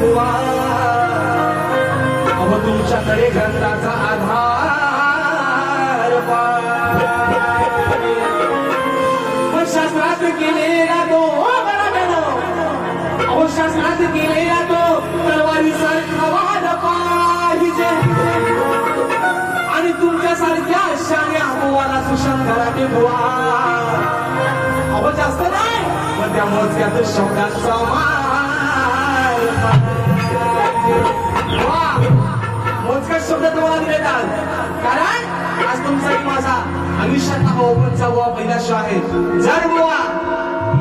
बुवा. अव तुमच्याकडे ग्रंथाचा आधार शास्त्रात केलेला तो अहो शास्त्रात केलेला तो तलवारी सारखा वाद पाहिजे. आणि तुमच्यासारख्या शाण्या बुवाला सुशांत कराटे बुवा. अहो जास्त नाही पण त्या त्यात शब्दाचा मा वा शब्द तुम्हाला कारण आज तुमचा माझा आयुष्यातला हा ओपनचा बुवा पहिला शो आहे. जर बुवा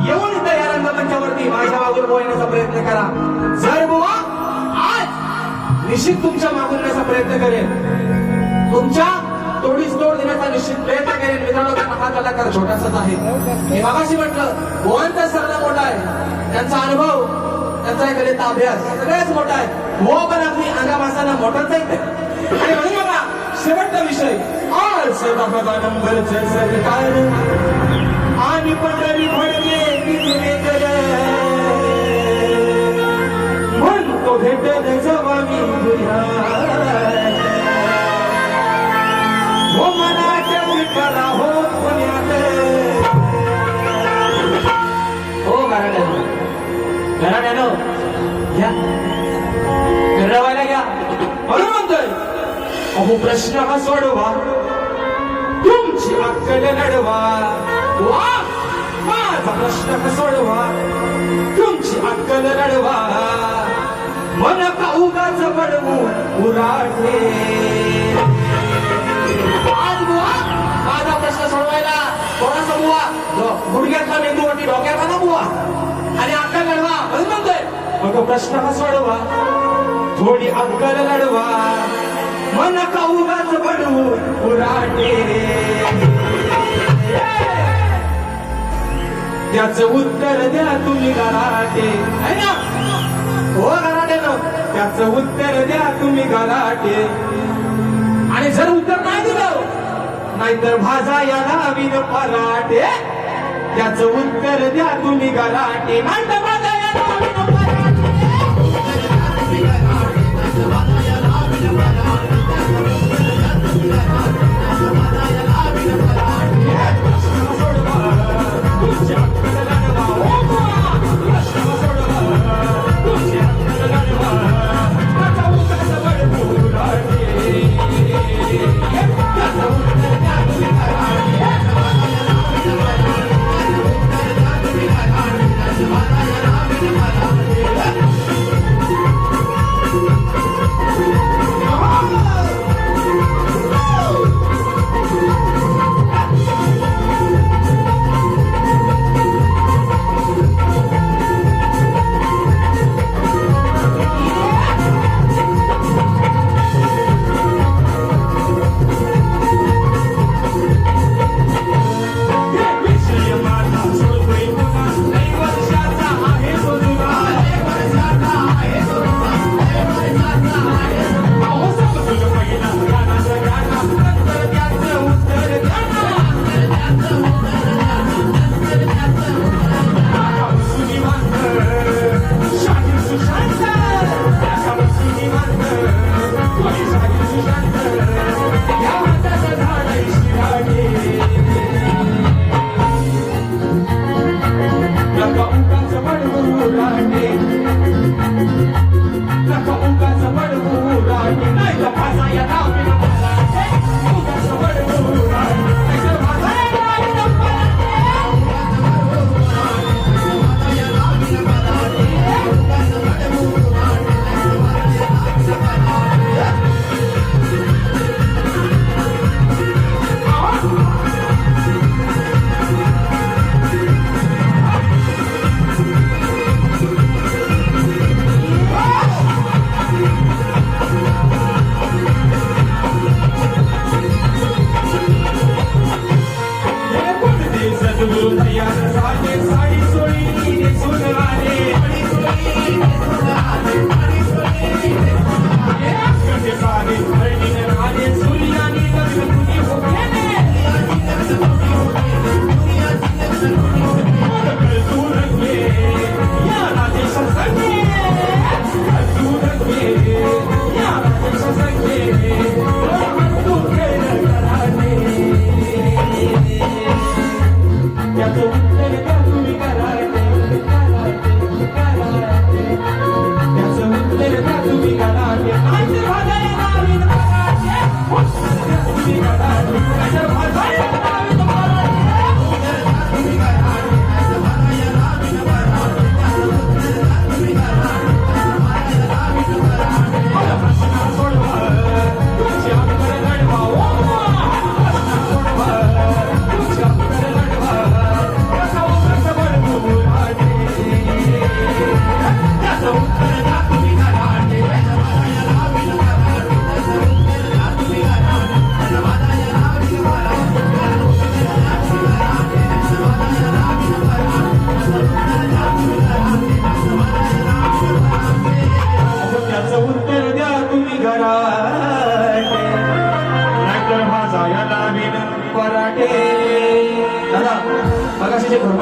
येऊन इथं या रंगमंचावरती माझ्या मागून बोलण्याचा प्रयत्न करा. जर बुवा आज निश्चित तुमच्या मागून येण्याचा प्रयत्न करेल तुमच्या तोडीस तोड देण्याचा निश्चित प्रयत्न करेल मित्रांनो कारण हा कलाकार छोटासाच आहे. मी मागाशी म्हटलं भुवनचा सरला मोठा आहे त्यांचा अनुभव त्यांचा कलेचा अभ्यास सगळ्याच मोठा आहे. हो पण अगदी अंगामासाला मोठाच आहे आणि म्हणून बघा शेवटचा विषय. आज सदा नंबरचे सरकार. आणि पंढरी भडके तिथे म्हणतो भेटत घराण्यानं घ्या. घरावायला घ्या. म्हणून म्हणतोय अहो प्रश्न हा सोडवा. तुमची अक्कल लढवा. वा! माझा प्रश्न हा सोडवा. तुमची अक्कल लढवा. मन का उगाच पडवू उराटे आज बुवा माझा प्रश्न सोडवायला कोणाचा बुवा? गुडघ्यातला मेंदू वाटी डोक्याचा ना बुवा? आणि अक्कल लढवा म्हणून म्हणतोय. मग प्रश्न हा सोडवा. थोडी अक्कल लढवा. मन का उगाच पडू उराटे त्याच उत्तर द्या तुम्ही गराटे है ना? हो गराटे त्याच उत्तर द्या तुम्ही गराटे आणि जर उत्तर नाही दिलं नाहीतर भाजा याला विन पराटे त्याचं उत्तर द्या तुम्ही गलाटे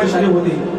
माझा या लावीन पराठे दादा